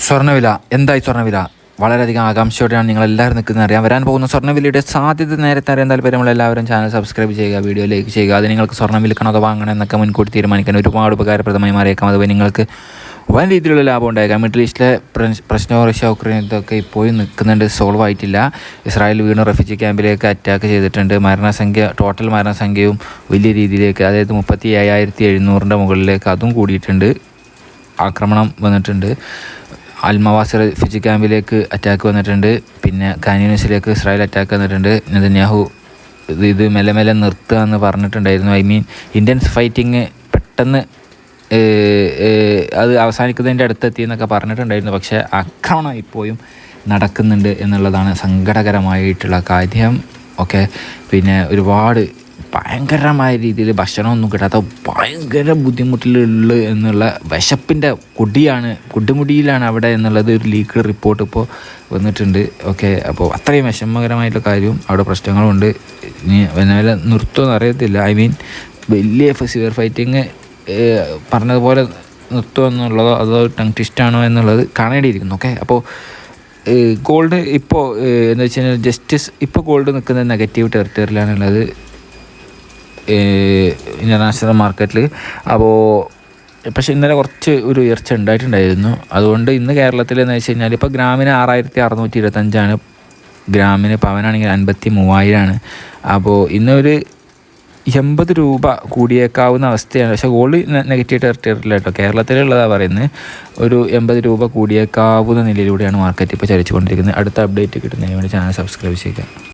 സ്വർണവില. എന്തായി സ്വർണവില? വളരെയധികം ആകാംക്ഷയോടെയാണ് നിങ്ങൾ എല്ലാവരും നിൽക്കുന്നത് അറിയാം. വരാൻ പോകുന്ന സ്വർണവിലയുടെ സാധ്യത നേരത്തെ അറിയാൻ താല്പര്യമുള്ള എല്ലാവരും ചാനൽ സബ്സ്ക്രൈബ് ചെയ്യുക വീഡിയോ ലൈക്ക് ചെയ്യുക. അത് നിങ്ങൾക്ക് സ്വർണം വിൽക്കണോ അതോ വാങ്ങണം എന്നൊക്കെ മുൻകൂട്ടി തീരുമാനിക്കാൻ ഒരുപാട് ഉപകാരപ്രദമായി മാറിയേക്കാം. അതുപോലെ നിങ്ങൾക്ക് വൻ രീതിയിലുള്ള ലാഭം ഉണ്ടായേക്കാം. മിഡിൽ ഈസ്റ്റിലെ പ്രശ്ന- പ്രശ്നവും റഷ്യ ഉക്രൈൻ ഇതൊക്കെ ഇപ്പോഴും നിൽക്കുന്നുണ്ട്. സോൾവ് ആയിട്ടില്ല. ഇസ്രായേൽ വീണ്ടും റെഫ്യൂജി ക്യാമ്പിലേക്ക് അറ്റാക്ക് ചെയ്തിട്ടുണ്ട്. മരണസംഖ്യ ടോട്ടൽ മരണസംഖ്യയും വലിയ രീതിയിലേക്ക് അതായത് മുപ്പത്തി ഏഴായിരത്തി എഴുന്നൂറിന്റെ മുകളിലേക്ക് അതും കൂടിയിട്ടുണ്ട്. ആക്രമണം വന്നിട്ടുണ്ട്. അൽമവാസി റെഫ്യൂജി ക്യാമ്പിലേക്ക് അറ്റാക്ക് വന്നിട്ടുണ്ട്. പിന്നെ കാനിയൂണിസിലേക്ക് ഇസ്രായേൽ അറ്റാക്ക് വന്നിട്ടുണ്ട്. നെതന്യാഹു ഇത് മെല്ലെ മെല്ലെ നിർത്തുക എന്ന് പറഞ്ഞിട്ടുണ്ടായിരുന്നു. ഐ മീൻ ഇന്ത്യൻസ് ഫൈറ്റിങ് പെട്ടെന്ന് അത് അവസാനിക്കുന്നതിന്റെ അടുത്തെത്തി എന്നൊക്കെ പറഞ്ഞിട്ടുണ്ടായിരുന്നു. പക്ഷേ ആക്രമണം ഇപ്പോഴും നടക്കുന്നുണ്ട് എന്നുള്ളതാണ് സങ്കടകരമായിട്ടുള്ള കാര്യം. ഓക്കെ പിന്നെ ഒരുപാട് ഭയങ്കരമായ രീതിയിൽ ഭക്ഷണമൊന്നും കിട്ടാത്ത ഭയങ്കര ബുദ്ധിമുട്ടിലുള്ള എന്നുള്ള വിശപ്പിന്റെ കുടിയാണ് കൊടുമുടിയിലാണ് അവിടെ എന്നുള്ളത് ഒരു ലീക്ക് റിപ്പോർട്ട് ഇപ്പോൾ വന്നിട്ടുണ്ട്. ഓക്കെ അപ്പോൾ അത്രയും വിഷമകരമായിട്ടുള്ള കാര്യവും അവിടെ പ്രശ്നങ്ങളുണ്ട്. ഇനി വല്ല നിർത്തുമെന്ന് അറിയത്തില്ല. ഐ മീൻ വലിയ സിവിയർ ഫൈറ്റിങ് പറഞ്ഞതുപോലെ നിർത്തുമോ എന്നുള്ളതോ അതോ ടങ് ട്വിസ്റ്റാണോ എന്നുള്ളത് കാണേണ്ടിയിരിക്കുന്നു. ഓക്കെ അപ്പോൾ ഗോൾഡ് ഇപ്പോൾ എന്താ വെച്ച് കഴിഞ്ഞാൽ ജസ്റ്റിസ് ഇപ്പോൾ ഗോൾഡ് നിൽക്കുന്ന നെഗറ്റീവ് ടെറിട്ടറിയിലാണുള്ളത് ഇന്റർനാഷണൽ മാർക്കറ്റിൽ അപ്പോൾ പക്ഷേ ഇന്നലെ കുറച്ച് ഒരു ഉയർച്ച ഉണ്ടായിട്ടുണ്ടായിരുന്നു. അതുകൊണ്ട് ഇന്ന് കേരളത്തിൽ എന്ന് വെച്ച് കഴിഞ്ഞാൽ ഇപ്പോൾ ഗ്രാമിന് ആറായിരത്തി അറുന്നൂറ്റി ഇരുപത്തഞ്ചാണ് ഗ്രാമിന് പവനാണെങ്കിൽ അൻപത്തി മൂവായിരമാണ് അപ്പോൾ ഇന്നൊരു എൺപത് രൂപ കൂടിയേക്കാവുന്ന അവസ്ഥയാണ്. പക്ഷേ ഗോൾഡ് നെഗറ്റീവ് ടെറിട്ടറിയില്ല കേട്ടോ. കേരളത്തിലുള്ളതാണ് പറയുന്നത് ഒരു എൺപത് രൂപ കൂടിയേക്കാവുന്ന നിലയിലൂടെയാണ് മാർക്കറ്റ് ഇപ്പോൾ ചലിച്ചുകൊണ്ടിരിക്കുന്നത്. അടുത്ത അപ്ഡേറ്റ് കിട്ടുന്നതിന് വേണ്ടി ചാനൽ സബ്സ്ക്രൈബ് ചെയ്യുക.